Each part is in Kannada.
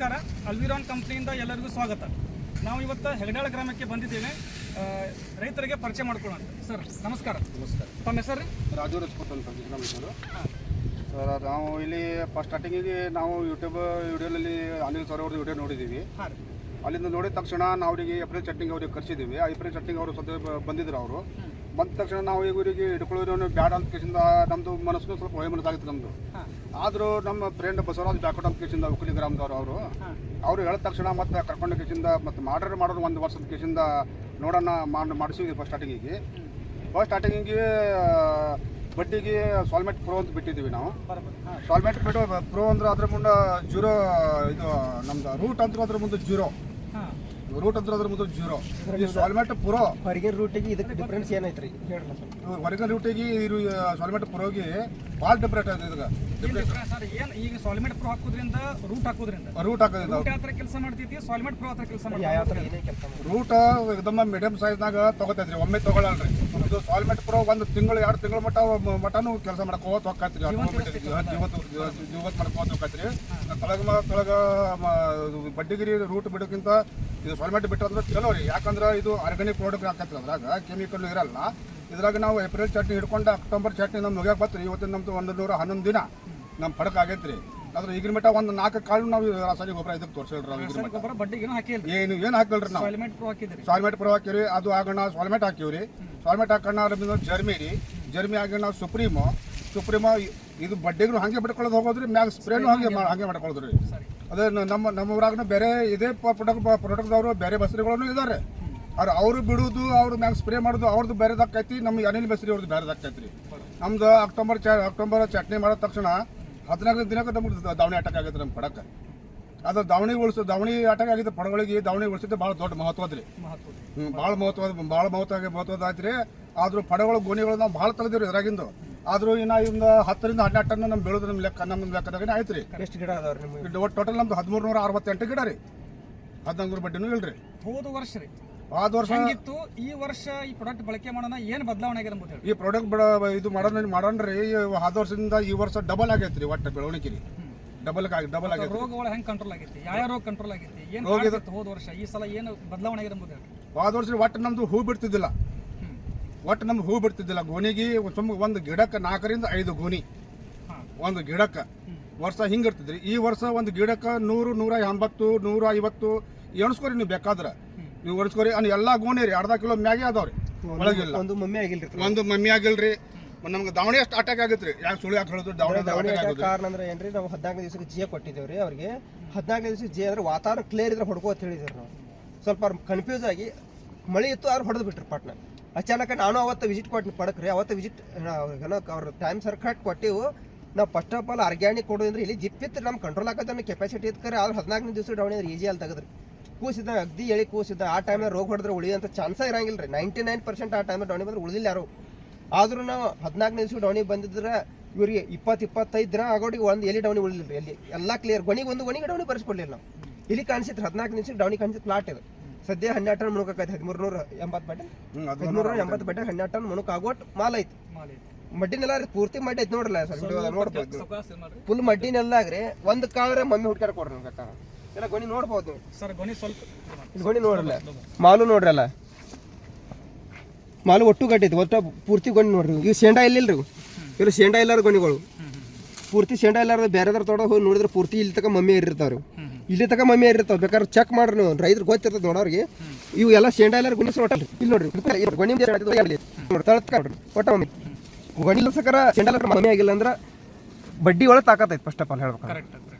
ನಮಸ್ಕಾರ. ಅಲ್ವಿರಾನ್ ಕಂಪ್ನಿಯಿಂದ ಎಲ್ಲರಿಗೂ ಸ್ವಾಗತ. ನಾವು ಇವತ್ತು ಹೆಗಡಾಳ ಗ್ರಾಮಕ್ಕೆ ಬಂದಿದ್ದೇವೆ. ರೈತರಿಗೆ ಪರಿಚಯ ಮಾಡ್ಕೊಳ್ಳೋಣ ಸರ್ ನಮಸ್ಕಾರ. ನಮಸ್ಕಾರ. ತಮ್ಮ ಹೆಸರು? ರಾಜು ರಜಪೂತ್ ಅಂತ ನಮ್ಮ ಹೆಸರು. ಸರ್ ನಾವು ಇಲ್ಲಿ ಫಸ್ಟ್ ಸ್ಟಾರ್ಟಿಂಗಿಗೆ ನಾವು ಯೂಟ್ಯೂಬ್ ವಿಡಿಯೋದಲ್ಲಿ ಅನಿಲ್ ಸರ್ ಅವ್ರದ್ದು ವಿಡಿಯೋ ನೋಡಿದ್ದೀವಿ. ಅಲ್ಲಿಂದ ನೋಡಿದ ತಕ್ಷಣ ನಾವು ಅವರಿಗೆ ಏಪ್ರಿಲ್ ಚಟ್ನಿಂಗ್ ಅವ್ರಿಗೆ ಕರೆಸಿದ್ದೀವಿ. ಆ ಏಪ್ರಿಲ್ ಚಟ್ನಿಂಗ್ ಅವರು ಸದ್ಯ ಬಂದಿದ್ರು ಅವರು. ಬಂದ ತಕ್ಷಣ ನಾವು ಇವರಿಗೆ ಹಿಡ್ಕೊಳ್ಳೋದು ಬ್ಯಾಡ ಅಂತ ಕೇಸಿಂದ ನಮ್ಮದು ಮನಸ್ಸು ಸ್ವಲ್ಪ ಒಳ್ಳೆ ಮನಸ್ಸಾಗಿತ್ತು ನಮ್ಮದು ಆದರೂ ನಮ್ಮ ಫ್ರೆಂಡ್ ಬಸವರಾಜ್ ಬ್ಯಾಕೋಟ್ ಅಂತ ಕೇಸಿಂದ ಉಕ್ಕಲಿ ಗ್ರಾಮದವ್ರು ಅವರು ಅವರು ಹೇಳಿದ ತಕ್ಷಣ ಮತ್ತೆ ಕರ್ಕೊಂಡು ಕೇಸಿಂದ ಮತ್ತು ಮಾಡ್ರ್ ಮಾಡೋರು ಒಂದು ವರ್ಷದ ಕೇಸಿಂದ ನೋಡೋಣ ಮಾಡಿ ಮಾಡಿಸಿದ್ವಿ ಫಸ್ಟ್ ಸ್ಟಾರ್ಟಿಂಗಿಗೆ ಫಸ್ಟ್ ಸ್ಟಾರ್ಟಿಂಗಿಗೆ ಬಡ್ಡಿಗೆ ಸಾಲ್ಮೆಟ್ ಪ್ರೋ ಅಂತ ಬಿಟ್ಟಿದ್ದೀವಿ ನಾವು. ಸಾಲ್ಮೆಂಟ್ ಬಿಟ್ಟು ಪ್ರೋ ಅಂದ್ರೆ ಅದ್ರ ಮುಂದೆ ಜೀರೋ ಇದು ನಮ್ದು ರೂಟ್ ಅಂತ ಅದ್ರ ಮುಂದೆ ಜೀರೋ ರೂಟ್ ಅಂದ್ರೆ ಅದ್ರ ಮುಂದೆ ಜೀರೋ ಈ ಸಾಲ್ಮೆಟ್ ಪ್ರೋ ಹೊರಗಿನ ರೂಟಿಗೆ ಇದಕ್ಕೆ ಡಿಫ್ರೆನ್ಸ್ ಏನೈತ್ರಿ? ಹೇಳ್ರಿ ಹೊರಗೆ ರೂಟಿಗೆ ಇದು ಸಾಲ್ಮೆಟ್ ಪುರೋಗಿ ಭಾಳ ಡಿಫ್ರೆಂಟ್ ಇದೆ ಇದಕ್ಕೆ ಏನು ಡಿಫ್ರೆನ್ಸ್ ಸರ್? ಏನು ಈಗ ಸಾಲಿಮೆಟ್ ಪ್ರೋ ಹಾಕೋದ್ರಿಂದ ರೂಟ್ ಹಾಕೋದ್ರಿಂದ? ರೂಟ್ ಹಾಕೋದಿಲ್ಲ. ರೂಟ್ ಯಾವ ಥರ ಕೆಲಸ ಮಾಡ್ತೈತಿ ಸಾಲಿಮೆಟ್ ಪ್ರೋ ಹತ್ರ ಕೆಲಸ ಯಾವ ಥರ ಏನೇ ಕೆಲಸ ಮಾಡಿ ರೂಟ್ ಇದಮ್ಮ ಮೀಡಿಯಂ ಸೈಜ್ನಾಗ ತಗೋತೈತ್ರಿ ಒಮ್ಮೆ ತಗೊಳಲ್ರಿ. ಇದು ಸಾಲ್ಮೆಟ್ ಪ್ರೋ ಒಂದು ತಿಂಗಳು ಎರಡು ತಿಂಗಳ ಮಟ್ಟ ಮಟನು ಕೆಲಸ ಮಾಡ್ಕೋತ ಹೋಗತ್ ಹೋಗ್ತೈತ್ರಿ ಜೀವತ್ ಮಾಡ್ಕೋತ ಹೋಗ್ತೈತ್ರಿ ತೊಳಗ ತೊಳಗ ಬಡ್ಡಿಗಿರಿ ರೂಟ್ ಬಿಡೋಕ್ಕಿಂತ ಇದು ಸಾಲ್ಮೆಟ್ ಬಿಟ್ಟಂದ್ರೆ ಚಲೋ ರೀ. ಯಾಕಂದ್ರೆ ಇದು ಆರ್ಗಾನಿಕ್ ಪ್ರಾಡಕ್ಟ್ ಹಾಕೈತ್ರಿ ಅದ್ರಾಗ ಕೆಮಿಕಲ್ ಇರಲ್ಲ. ಇದ್ರಾಗ ನಾವು ಏಪ್ರಿಲ್ ಚಟ್ನಿ ಹಿಡ್ಕೊಂಡು ಅಕ್ಟೋಬರ್ ಚಟ್ನಿ ನಮ್ಮ ಮುಗಿಯಕ್ಕೆ ಬತ್ರಿ ಇವತ್ತಿನ ನಮ್ದು ಒಂದು ನೂರ ಹನ್ನೊಂದು ದಿನ ನಮ್ಮ ಪಡಕ್ ಆಗೈತ್ರಿ. ಆದ್ರೆ ಈಗಿನ ಮಟ್ಟ ಒಂದು ನಾಲ್ಕು ಕಾಳು ನಾವು ರಾಸಾಯನಿಕ ಗೊಬ್ಬರ ಇದಕ್ಕೆ ತೋರಿಸಿಲ್ರಿ ಗೊಬ್ಬರ ಏನೂ ಹಾಕಿಲ್ಲ ಏನು ಏನು ಹಾಕಿಲ್ರಿ ನಾವು. ಸಾಲಿಮೆಟ್ ಪ್ರೋ ಹಾಕಿದ್ರಿ. ಸಾಲ್ಮೆಟ್ ಪ್ರೋ ಹಾಕಿರಿ ಅದು ಆಗೋಣ ಸಾಲ್ಮೆಟ್ ಹಾಕಿವ್ರಿ. ಸಾಲ್ಮೆಟ್ ಹಾಕೋಣ ಅದ್ರ ಜರ್ಮಿ ರೀ ಜರ್ಮಿ ಆಗೋಣ ಸುಪ್ರೀಮೋ ಸುಪ್ರೀಮೋ ಇದು ಬಡ್ಡಿಗೂ ಹಾಗೆ ಬಿಟ್ಕೊಳ್ಳೋದು ಹೋಗೋದ್ರಿ ಮ್ಯಾಗ ಸ್ಪ್ರೇನು ಹಾಗೆ ಹಂಗೆ ಮಾಡ್ಕೊಳ್ಳೋದ್ರಿ ಅದೇ ನಮ್ಮ ನಮ್ಮ ಊರಾಗನ ಬೇರೆ ಇದೇ ಪ್ರೊಡಕ್ಟ್ ಪ್ರೊಡಕ್ಟ್ದವರು ಬೇರೆ ಬಸರಿಗಳನ್ನು ಇದ್ದಾರೆ ಅವ್ರು ಅವರು ಬಿಡುದು ಅವ್ರು ಮ್ಯಾಗ ಸ್ಪ್ರೇ ಮಾಡೋದು ಅವ್ರದ್ದು ಬೇರೆದಾಕೈತಿ ನಮ್ಮ ಅನಿಲ್ ಬಸ್ರಿ ಅವ್ರದ್ದು ಬೇರೆದಾಕೈತಿ ರೀ ನಮ್ದು ಅಕ್ಟೋಬರ್ ಚ ಅಕ್ಟೋಬರ್ ಚಟ್ನಿ ಮಾಡಿದ ತಕ್ಷಣ ಹದಿನಾಲ್ಕು ದಿನಕ್ಕೆ ನಮ್ಗೆ ದಾವಣಿ ಅಟ್ಯಾಕ್ ಆಗೈತೆ ನಮ್ಮ ಪಡಕ್ಕೆ. ಅದು ದಾವಣಿ ಉಳಿಸೋ ದಾವಣಿ ಅಟ್ಯಾಕ್ ಆಗಿದ್ದ ಪಡಗಳಿಗೆ ದಾವಣಿ ಉಳಿಸಿದ್ದೆ ಭಾಳ ದೊಡ್ಡ ಮಹತ್ವದ್ರಿ ರೀ ಭಾಳ ಮಹತ್ವ ಭಾಳ ಮಹತ್ವ ಮಹತ್ವದ ಆಯ್ತು ಆದರೂ ಪಡಗಳು ಗೋಣಿಗಳು ನಾವು ಭಾಳ ತೆಗೆದಿವ್ರಿ ಇದ್ರಾಗಿಂದು. ಆದರೂ ಇನ್ನ ಒಂದು ಹತ್ತರಿಂದ ಹನ್ನೆರಡು ಟನ್ ನಮ್ಮ ಬೆಳೆದು ನಮ್ಮ ಲೆಕ್ಕ ನಮ್ಮ ಲೆಕ್ಕದಾಗ ಆಯ್ತು ರೀ ಎಷ್ಟು ಗಿಡ ಅದಾವ್ರಿ ಟೋಟಲ್ ನಮ್ದು ಹದಿಮೂರು ನೂರ ಅರವತ್ತೆಂಟು ಗಿಡ ರೀ. ಹದಿನಾಲ್ಕು ಬಡ್ಡಿನೂ ಇಲ್ರಿ. ಹೋದ ವರ್ಷ ರೀ. ಆದ ವರ್ಷ ಹಂಗಿತ್ತು? ಈ ವರ್ಷ ಈ ಪ್ರಾಡಕ್ಟ್ ಬಳಕೆ ಮಾಡೋಣ ಏನು ಬದಲಾವಣೆ ಆಗಿದೆ ಅಂತ ಹೇಳಿ. ಈ ಪ್ರಾಡಕ್ಟ್ ಬಿಡ ಇದು ಮಾಡೋಣ ಮಾಡೋಣ್ರಿ ಆದ ವರ್ಷದಿಂದ ಈ ವರ್ಷ ಡಬಲ್ ಆಗೈತೆ ರೀ ಒಟ್ಟು ಬೆಳವಣಿಗೆ ರೀ ಡಬಲ್ ಡಬಲ್ ಆಗೈತೆ ರೋಗಗಳು ಹೆಂಗೆ ಕಂಟ್ರೋಲ್ ಆಗೈತಿ? ಯಾವ ರೋಗ ಕಂಟ್ರೋಲ್ ಆಗೈತಿ? ಏನು ರೋಗ ಇದು- ಹೋದ ವರ್ಷ? ಈ ಸಲ ಏನು ಬದಲಾವಣೆ ಆಗಿದೆ ಅಂತ ಹೇಳಿ. ಆದ ವರ್ಷ ಒಟ್ಟು ನಮ್ದು ಹೂ ಬಿಡ್ತಿದ್ದಿಲ್ಲ. ಒಟ್ಟು ನಮ್ದು ಹೂ ಬಿಡ್ತಿದ್ದಿಲ್ಲ. ಗೋಣಿಗೆ ಸುಮ್ಮ ಒಂದು ಗಿಡಕ್ಕೆ ನಾಲ್ಕರಿಂದ ಐದು ಗೋಣಿ. ಒಂದು ಗಿಡಕ್ಕೆ. ವರ್ಷ ಹಿಂಗೆ ಇರ್ತಿದ್ರಿ. ಈ ವರ್ಷ ಒಂದು ಗಿಡಕ್ಕೆ ನೂರು ನೂರ ಎಂಬತ್ತು ನೂರ ಐವತ್ತು ಎಣಿಸ್ಕೊರಿ ನೀವು ಬೇಕಾದ್ರೆ. ನೀವು ಎಣಿಸ್ಕೊರಿ ಅನ್ ಎಲ್ಲಾ ಗೋಣಿ ರೀ ಅರ್ಧ ಕಿಲೋ ಮ್ಯಾಗೆ ಅದಾವ್ರಿ. ಒಳಗಿಲ್ಲ. ಒಂದು ಮಮ್ಮಿ ಆಗಿಲ್ರಿ ಒಂದು ಮಮ್ಮಿ ಆಗಿಲ್ರಿ. ನಮ್ಗೆ ದಾವಣಿ ಅಷ್ಟು ಅಟ್ಯಾಕ್ ಆಗುತ್ತೆ ಯಾಕೆ ಸುಳಿ ಯಾಕೆ ಹೇಳಿದ್ರು ದಾವಣಿ ದಾವಣಿ ಅಟ್ಯಾಕ್ ಕಾರಣ ಅಂದ್ರೆ ಏನ್ರಿ ನಾವು ಹದಿನಾಲ್ಕು ದಿವಸಕ್ಕೆ ಜಿಯ ಕೊಟ್ಟಿದ್ದೇವ್ರಿ ಅವ್ರಿಗೆ. ಹದಿನಾಲ್ಕು ದಿವಸ ಜಿ ಅಂದ್ರೆ ವಾತಾವರಣ ಕ್ಲಿಯರ್ ಇದ್ರೆ ಹೊಡ್ಕೋ ಅಂತ ಹೇಳಿದ್ರು ನಾವು. ಸ್ವಲ್ಪ ಕನ್ಫ್ಯೂಸ್ ಆಗಿ ಮಳೆ ಇತ್ತು ಅವ್ರು ಹೊಡೆದು ಬಿಟ್ರು ಪಟ್ನ. ಅಚಾನಕ ನಾನು ಅವತ್ತು ವಿಸಿಟ್ ಕೊಟ್ಟು ಪಡಕ್ರಿ ಅವತ್ತು ವಿಸಿಟ್ ಅವ್ರ ಟೈಮ್ ಸರ್ ಕರೆಕ್ಟ್ ಕೊಟ್ಟಿವು. ನಾವು ಫಸ್ಟ್ ಆಫ್ ಆಲ್ ಆರ್ಗ್ಯಾನಿಕ್ ಕೊಡೋದ್ರಿಂದ ಇಲ್ಲಿ ಜಿಪ್ಪಿತ್ತು ನಮ್ಮ ಕಂಟ್ರೋಲ್ ಆಗತ್ತೆ ನಮ್ಮ ಕೆಪಾಸಿಟಿ ಇತ್ತು ಆದ್ರೆ ಹದಿನಾಲ್ಕು ದಿವಸ ಡೌನ್ ಈಜಿ ಅಲ್ಲಿ ತೆಗೆದ್ರಿ. ಕೂಸಿದ್ದ ಅಗ್ದಿ ಎಳಿ ಕೂಸಿದ ಆ ಟೈಮ್ನಾಗ ರೋಗ ಹೊಡೆದ್ರೆ ಅಂತ ಚಾನ್ಸೇ ಇರಂಗಿಲ್ಲ ರೀ ನೈಂಟಿ ನೈನ್ ಪರ್ಸೆಂಟ್ ಆ ಟೈಮ್ ಡೌನಿ ಬಂದ್ರೆ ಉಳಿದಿಲ್ಲ ಯಾರು. ಆದ್ರೂ ನಾವು ಹದಿನಾಲ್ಕು ನಿಮಿಷ ಡೌನಿ ಬಂದಿದ್ರೆ ಇವರಿಗೆ ಇಪ್ಪತ್ತು ಇಪ್ಪತ್ತೈದು ದಿನ ಆಗೋಡಿಗೆ ಒಂದು ಎಲ್ಲಿ ಡೌನಿ ಉಳಿದಿಲ್ಲ ಎಲ್ಲಿ. ಎಲ್ಲ ಕ್ಲಿಯರ್ ಗೊಣಿಗೆ ಒಂದು ಗೊಣಿಗೆ ಡೌನಿ ಬರ್ಸ್ಕೊಡ್ಲಿಲ್ಲ ನಾವು. ಇಲ್ಲಿ ಕಾಣಿಸಿತ್ತು ಹದಿನಾಲ್ಕು ನಿಮಿಷ ಡೌನಿ ಕಾಣಿಸಿತ್ತು ಪ್ಲಾಟ್ ಇದು. ಸದ್ಯ ಹನ್ನೆರಡು ಟನ್ ಮುಣಕಾಕೈತೆ ಹದಿಮೂರು ನೂರ ಎಂಬತ್ತು ಬಟ್ಟೆ. ಹದಿಮೂರು ಎಂಬತ್ತು ಬಟ್ಟೆ ಹನ್ನೆರಡು ಟನ್ ಮುಣಕ್ ಆಗೋಟ್ ಮಾಲ್ ಐತಿ ಮಡ್ಡಿನೆಲ್ಲ ರೀ ಪೂರ್ತಿ ಮಡ್ಡಿ ಐತಿ ನೋಡ್ರಲ್ಲ ಸರ್ ನೋಡ್ಬೋದು ಫುಲ್ ಮಡ್ಡಿನೆಲ್ಲ ಆಗ್ರಿ ಒಂದು ಕಾವ್ರೆ ಮಮ್ಮಿ ಹುಡ್ಕ್ಯಾರ ಕೊಡ್ರಿ ಕಟ್ಟ ಎಲ್ಲ ಗೊನಿ ನೋಡ್ಬೋದು. ಸರ್ ಗೊನಿ ಸ್ವಲ್ಪ ಇದು. ಗೊನಿ ನೋಡ್ರಲ್ಲ. ಮಾಲು ನೋಡ್ರಲ್ಲ. ಮಾಲು ಒಟ್ಟು ಗಟ್ಟೈತಿ ಒಟ್ಟು ಪೂರ್ತಿ ಗೊನಿ ನೋಡ್ರಿ ಇವು? ಶೇಂಡಾ ಇಲ್ಲಿಲ್ರಿ ಇವ್ರು ಶೇಂಡಾ ಇಲ್ಲಾರ ಗೊನಿಗಳು ಪೂರ್ತಿ ಶೇಂಡಾ ಇಲ್ಲಾರ ಬೇರೆದ್ರ ತೋಟ ಹೋಗಿ ನೋಡಿದ್ರೆ ಪೂರ್ತಿ ಇಲ್ಲಿ ತಕ ಮಮ್ಮಿ ಇರ್ತಾವ್ರಿ ಇಲ್ಲಿ ತಕ ಮಮ್ಮಿ ಇರ್ತಾವ ಬೇಕಾದ್ರೆ ಚೆಕ್ ಮಾಡ್ರಿ ನೀವು. ರೈತರು ಗೊತ್ತಿರ್ತದೆ ನೋಡೋರಿಗೆ ಇವು ಎಲ್ಲ ಶೇಂಡಾ ಇಲ್ಲಾರ ಗುಣಿ ಒಟ್ಟಲ್ರಿ ಇಲ್ಲಿ ನೋಡ್ರಿ ಗೊನಿ ನೋಡ್ರಿ. ಒಟ್ಟ ಮಮ್ಮಿ. ಗೊಣಿಲ್ಲ ಸಕರ ಶೇಂಡಾ ಮಮ್ಮಿ ಆಗಿಲ್ಲ ಅಂದ್ರೆ ಬಡ್ಡಿ ಒಳಗೆ ತಾಕತ್ತೈತಿ ಫಸ್ಟ್ ಆಫ್ ಆಲ್ ಹೇಳ್ಬೇಕು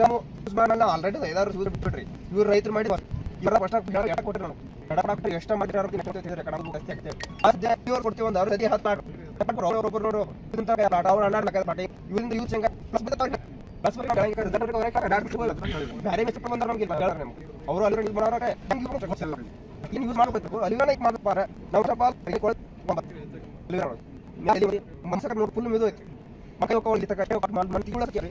ಯೂಸ್ ಮಾಡಲ್ಲ ಆಲ್ರೆಡಿ ಐದಾರು ಸೂದ್ರ ಬಿಟ್ಬಿಟ್ರಿ. ಇವ್ರು ರೈತರು ಮಾಡಿ ಇವರ ಫಸ್ಟ್ ಎಟ್ಟ ಕೊಟ್ರಿ ನಾವು ಕಡ ಡಾಕ್ಟರ್ ಎಷ್ಟು ಮಾಡಿದ್ರೆ ಅವ್ರಿಗೆ ಹೇಳ್ತಾರೆ ಕಡ ಜಾಸ್ತಿ ಆಗ್ತೇವೆ. ಇವ್ರು ಕೊಡ್ತೀವಿ ಒಂದು ಅವ್ರ ಸದಿ ಹತ್ತು ಮಾಡಿ ಒಬ್ಬರು ನೋಡು ಇಂತ ಅವ್ರು ಅಣ್ಣಾಡ್ಲಕ್ಕ ಮಾಡಿ. ಇವರಿಂದ ಯೂಸ್ ಹೆಂಗ? ಪ್ಲಸ್ ಬಿಡ್ತಾವ್ರಿ ಬಸ್ ಬರೀ ಮೆಚ್ಚಪ್ಪ ಬಂದ್ರೆ ನಮ್ಗೆ ಹೇಳ್ರಿ ನಮ್ಗೆ. ಅವರು ಅಲ್ಲಿ ಯೂಸ್ ಮಾಡೋರಾಗ ಹೆಂಗೆ ಯೂಸ್ ಗೊತ್ತಿಲ್ಲ. ಏನು ಯೂಸ್ ಮಾಡ್ಬೇಕು. ಅಲ್ಲಿಗಾನ ಈಗ ಮಾಡಪ್ಪಾರ ನಾವು ಸ್ವಲ್ಪ ಮನ್ಸಕ ನೋಡಿ. ಫುಲ್ ಮಿದು ಐತಿ ಮಕ್ಕಳು ಮಂದಿ ಕೂಡ ಕೇಳಿ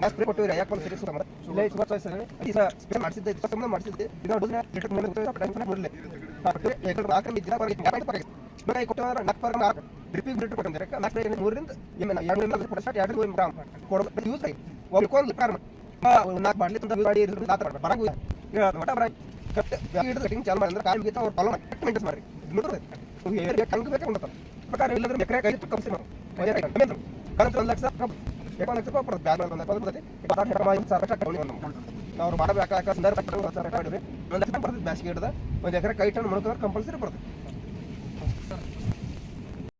ನಾ ಸ್ಪ್ರೇ ಕೊಟ್ಟಿವಿ ಯಾಕೆ ಚಾಯ್ಸ್ ಈ ಸಹ ಸ್ಪ್ರೇ ಮಾಡಿಸಿದ್ದೆ, ಇಪ್ಪತ್ತು ಸಂಬಂಧ ಮಾಡಿಸಿದ್ದೆ. ಇದು ಡೋಸ್ನ ಲೀಟರ್ ಟೈಮ್ ಬಿಡಲಿ ಕೊಟ್ಟು ಏಕಡೆ ನಾಲ್ಕು ದಿನ ಬರಲಿ ಬೇರೆ ಕೊಟ್ಟರೆ ನಾಲ್ಕು ಪರ ನಾಲ್ಕು ಲೀಟರ್ ಕೊಟ್ಟಂದ್ರೆ ನಾಲ್ಕು ಬೇರೆ ಮೂರರಿಂದ ಎಮ್ಮೆ ಎರಡು ನಿಮಿಷ ಕೊಡ ಸ್ಟಾರ್ಟ್ ಎರಡು ಗ್ರಾಮ್ ಕೊಡೋದು ಯೂಸ್ ಆಗಿ. ಒಬ್ಕೊಂದು ಕಾರಣ ನಾಲ್ಕು ಬಾಟ್ಲಿ ಯೂಸ್ ಮಾಡಿ ಇರೋದು ಮಾಡಿ ಬರಂಗಿಲ್ಲ ಈಗ ಒಟ್ಟ ಬರ ಕಟ್ ಚಾಲು ಮಾಡಿ ಅಂದ್ರೆ ಮುಗಿತಾ ಅವ್ರು ಫಾಲೋ ಮಾಡಿ. ಕಟ್ ಮೇಂಟೈನ್ಸ್ ಮಾಡಿ. ನೋಡ್ರಿ. ಕಂಗ್ ಬೇಕಾ ಉಂಟು ಪ್ರಕಾರ ಇಲ್ಲದ್ರೆ ಎಕರೆ ಕೈ ಕಂಪ್ಸಿ ನಾವು. ಕಂತು ಒಂದು ಲಕ್ಷ ಲಕ್ಷ ರೂಪಾಯಿ ನಾವು ಮಾಡಬೇಕಾಗ ಸಂದರ್ಭ ಒಂದು ಎಕರೆ ಕೈ ಟನ್ ಮಾಡ್ಕೊಂಡ್ರೆ ಕಂಪಲ್ಸರಿ ಬರ್ತದೆ